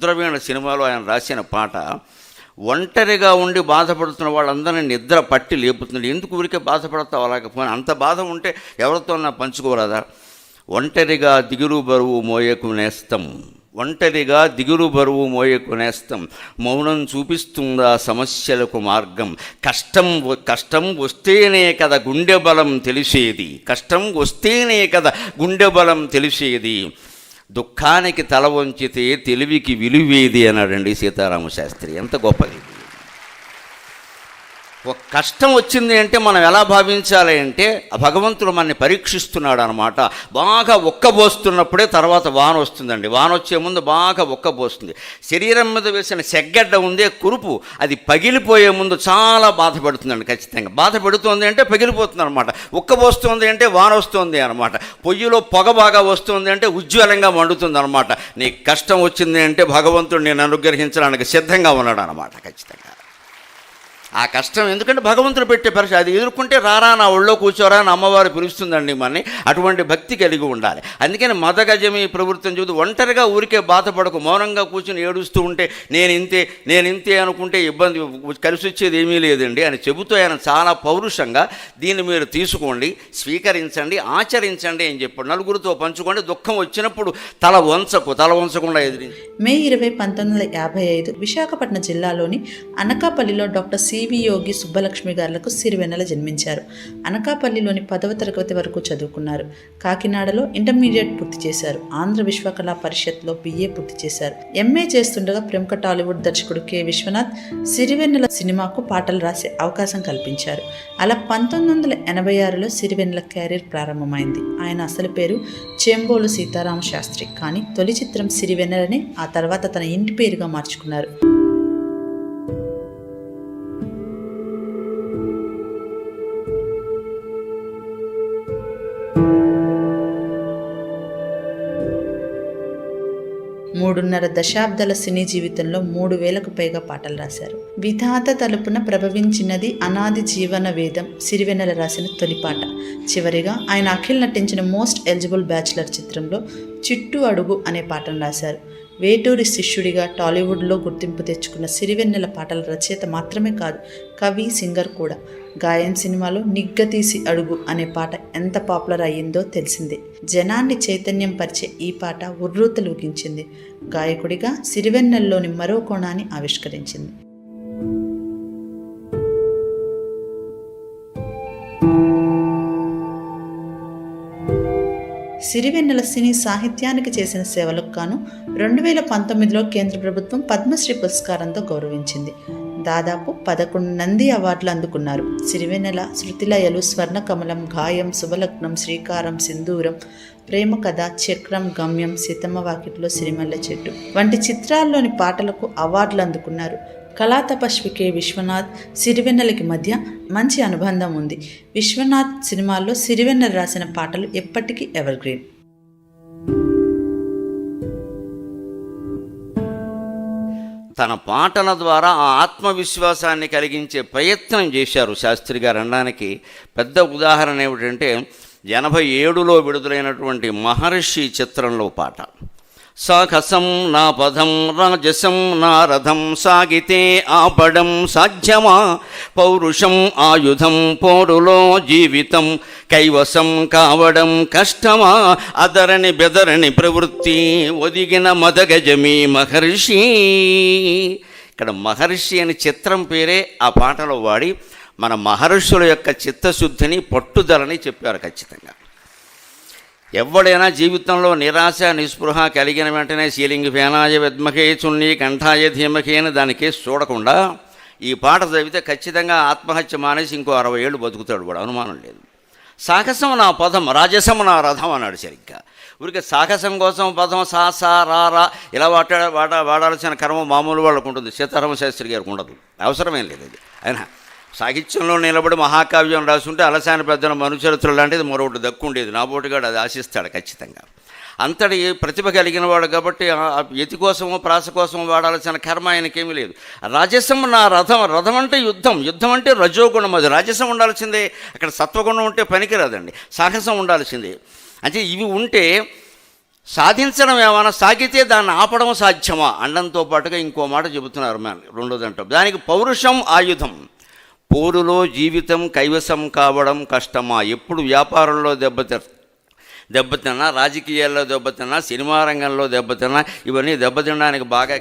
రుద్రవీణ సినిమాలో ఆయన రాసిన పాట ఒంటరిగా ఉండి బాధపడుతున్న వాళ్ళందరినీ నిద్ర పట్టి లేపుతుంది ఎందుకు ఊరికే బాధపడతావు అలాగే అంత బాధ ఉంటే ఎవరితో నా పంచుకోరాదా? ఒంటరిగా దిగులు బరువు మోయకు నేస్తం. ఒంటరిగా దిగులు బరువు మోయకు నేస్తం. మౌనం చూపిస్తుందా సమస్యలకు మార్గం? కష్టం కష్టం వస్తేనే కదా గుండె బలం తెలిసేది. కష్టం వస్తేనే కదా గుండె బలం తెలిసేది. దుఃఖానికి తల వంచితే తెలివికి విలువేది అన్నాడండి సీతారామ శాస్త్రి. ఎంత గొప్పది. ఒక కష్టం వచ్చింది అంటే మనం ఎలా భావించాలి అంటే ఆ భగవంతుడు మనని పరీక్షిస్తున్నాడు అనమాట బాగా ఒక్కబోస్తున్నప్పుడే తర్వాత వాన వస్తుందండి. వాన వచ్చే ముందు బాగా ఒక్కబోస్తుంది శరీరం మీద వేసిన సెగ్గడ్డ ఉందే కురుపు అది పగిలిపోయే ముందు చాలా బాధపడుతుందండి ఖచ్చితంగా. బాధపడుతుంది అంటే పగిలిపోతుంది అనమాట ఉక్కబోస్తుంది అంటే వాన వస్తుంది అనమాట పొయ్యిలో పొగ బాగా వస్తుంది అంటే ఉజ్వలంగా మండుతుంది అనమాట నీకు కష్టం వచ్చింది అంటే భగవంతుడు నేను అనుగ్రహించడానికి సిద్ధంగా ఉన్నాడు అనమాట ఖచ్చితంగా. ఆ కష్టం ఎందుకంటే భగవంతుడు పెట్టే పరిస్థితి. అది ఎదుర్కొంటే రారా నా ఒళ్ళో కూర్చోరా నా అమ్మవారు పిలుస్తుందండి మనని అటువంటి భక్తి కలిగి ఉండాలి. అందుకని మదగజమి ప్రవృత్తిని చూసి ఒంటరిగా ఊరికే బాధపడకు మౌనంగా కూర్చుని ఏడుస్తూ ఉంటే నేను ఇంతే నేను ఇంతే అనుకుంటే ఇబ్బంది కలిసి వచ్చేది ఏమీ లేదండి అని చెబుతూ ఆయన చాలా పౌరుషంగా దీన్ని మీరు తీసుకోండి స్వీకరించండి ఆచరించండి అని చెప్పాడు నలుగురితో పంచుకోండి. దుఃఖం వచ్చినప్పుడు తల వంచకు తల వంచకుండా ఎదిరించి. మే ఇరవై పంతొమ్మిది వందల యాభై ఐదు విశాఖపట్నం జిల్లాలోని అనకాపల్లిలో డాక్టర్ సి. యోగి సుబ్బలక్ష్మి గారులకు సిరివెన్నెల జన్మించారు. అనకాపల్లిలోని పదవ తరగతి వరకు చదువుకున్నారు. కాకినాడలో ఇంటర్మీడియట్ పూర్తి చేశారు. ఆంధ్ర విశ్వకళా పరిషత్లో బిఏ పూర్తి చేశారు. ఎంఏ చేస్తుండగా ప్రముఖ టాలీవుడ్ దర్శకుడు కె. విశ్వనాథ్ సిరివెన్నెల సినిమాకు పాటలు రాసే అవకాశం కల్పించారు. అలా పంతొమ్మిది వందల ఎనభై ఆరులో సిరివెన్నెల కెరీర్ ప్రారంభమైంది. ఆయన అసలు పేరు చెంబోలు సీతారామ శాస్త్రి. కానీ తొలి చిత్రం సిరివెన్నెలని ఆ తర్వాత తన ఇంటి పేరుగా మార్చుకున్నారు. మూడున్నర దశాబ్దాల సినీ జీవితంలో మూడు వేలకు పైగా పాటలు రాశారు. విధాత తలుపున ప్రభవించినది అనాది జీవన వేదం సిరివెన్నెల రాసిన తొలి పాట. చివరిగా ఆయన అఖిల్ నటించిన మోస్ట్ ఎలిజిబుల్ బ్యాచులర్ చిత్రంలో చిట్టు అడుగు అనే పాటను రాశారు. వేటూరి శిష్యుడిగా టాలీవుడ్లో గుర్తింపు తెచ్చుకున్న సిరివెన్నెల పాటల రచయిత మాత్రమే కాదు కవి సింగర్ కూడా. గాయం సినిమాలో నిగ్గతీసి అడుగు అనే పాట ఎంత పాపులర్ అయ్యిందో తెలిసిందే. జనాన్ని చైతన్యం పరిచే ఈ పాట ఉర్రూతలూగించింది. గాయకుడిగా సిరివెన్నెల్లోని మరో కోణాన్ని ఆవిష్కరించింది. సిరివెన్నెల సినీ సాహిత్యానికి చేసిన సేవలకు గాను రెండు వేల పంతొమ్మిదిలో కేంద్ర ప్రభుత్వం పద్మశ్రీ పురస్కారంతో గౌరవించింది. దాదాపు పదకొండు నంది అవార్డులు అందుకున్నారు. సిరివెన్నెల శృతిలయలు స్వర్ణకమలం గాయం శుభలగ్నం శ్రీకారం సింధూరం ప్రేమ కథ చక్రం గమ్యం సీతమ్మ వాకిట్లో సిరిమల్ల చెట్టు వంటి చిత్రాల్లోని పాటలకు అవార్డులు అందుకున్నారు. కళాతపస్వి కె విశ్వనాథ్ సిరివెన్నెలకి మధ్య మంచి అనుబంధం ఉంది. విశ్వనాథ్ సినిమాల్లో సిరివెన్నెల రాసిన పాటలు ఎప్పటికీ ఎవర్గ్రీన్ తన పాటల ద్వారా ఆ ఆత్మవిశ్వాసాన్ని కలిగించే ప్రయత్నం చేశారు శాస్త్రి గారు. అనడానికి పెద్ద ఉదాహరణ ఏమిటంటే ఎనభై ఏడులో విడుదలైనటువంటి మహర్షి చిత్రంలో పాట. సాహసం నా పదం రాజసం నా రథం సాగితే ఆపడం సాధ్యమా? పౌరుషం ఆయుధం పోరులో జీవితం కైవసం కావడం కష్టమా? అదరని బెదరని ప్రవృత్తి ఒదిగిన మదగజమి మహర్షి. ఇక్కడ మహర్షి అని చిత్రం పేరే ఆ పాటలో వాడి మన మహర్షుల యొక్క చిత్తశుద్ధిని పట్టుదలని చెప్పారు ఖచ్చితంగా. ఎవడైనా జీవితంలో నిరాశ నిస్పృహ కలిగిన వెంటనే సీలింగ్ ఫేనాయ విద్మకే చున్ని కంఠాయ ధీమకే అని దానికి చూడకుండా ఈ పాట చదివితే ఖచ్చితంగా ఆత్మహత్య మానేసి ఇంకో అరవై ఏళ్ళు బతుకుతాడు వాడు. అనుమానం లేదు. సాహసం నా పదం రాజసం నా రథం అన్నాడు సరిగ్గా. ఊరికే సాహసం కోసం పదం సా సా రా రా ఇలా వాటా వాడ వాడాల్సిన కర్మ మామూలు వాళ్ళకు ఉంటుంది. సీతారామ శాస్త్రి గారికి ఉండదు. అవసరమేం లేదు అది. అయినా సాహిత్యంలో నిలబడి మహాకావ్యం రాసుంటే అలసాని పెద్దల మనుచరిత్ర లాంటిది మరొకటి దక్కుండేది. నాబోటుగాడు అది ఆశిస్తాడు ఖచ్చితంగా. అంతటి ప్రతిభ కలిగిన వాడు కాబట్టి ఎతి కోసము ప్రాస కోసము వాడాల్సిన కర్మ ఆయనకేమీ లేదు. రాజసం నా రథం రథం అంటే యుద్ధం. యుద్ధం అంటే రజోగుణం అది. రాజసం ఉండాల్సిందే. అక్కడ సత్వగుణం ఉంటే పనికిరాదండి. సాహసం ఉండాల్సిందే. అంటే ఇవి ఉంటే సాధించడం ఏమైనా సాగితే దాన్ని ఆపడం సాధ్యమా? అండంతో పాటుగా ఇంకో మాట చెబుతున్నారు మ్యాన్ రెండోదంట. దానికి పౌరుషం ఆయుధం. పోరులో జీవితం కైవసం కావడం కష్టమా? ఎప్పుడు వ్యాపారంలో దెబ్బతి దెబ్బతిన్నా రాజకీయాల్లో దెబ్బతిన్నా సినిమా రంగంలో దెబ్బతిన్నా ఇవన్నీ దెబ్బతినడానికి బాగా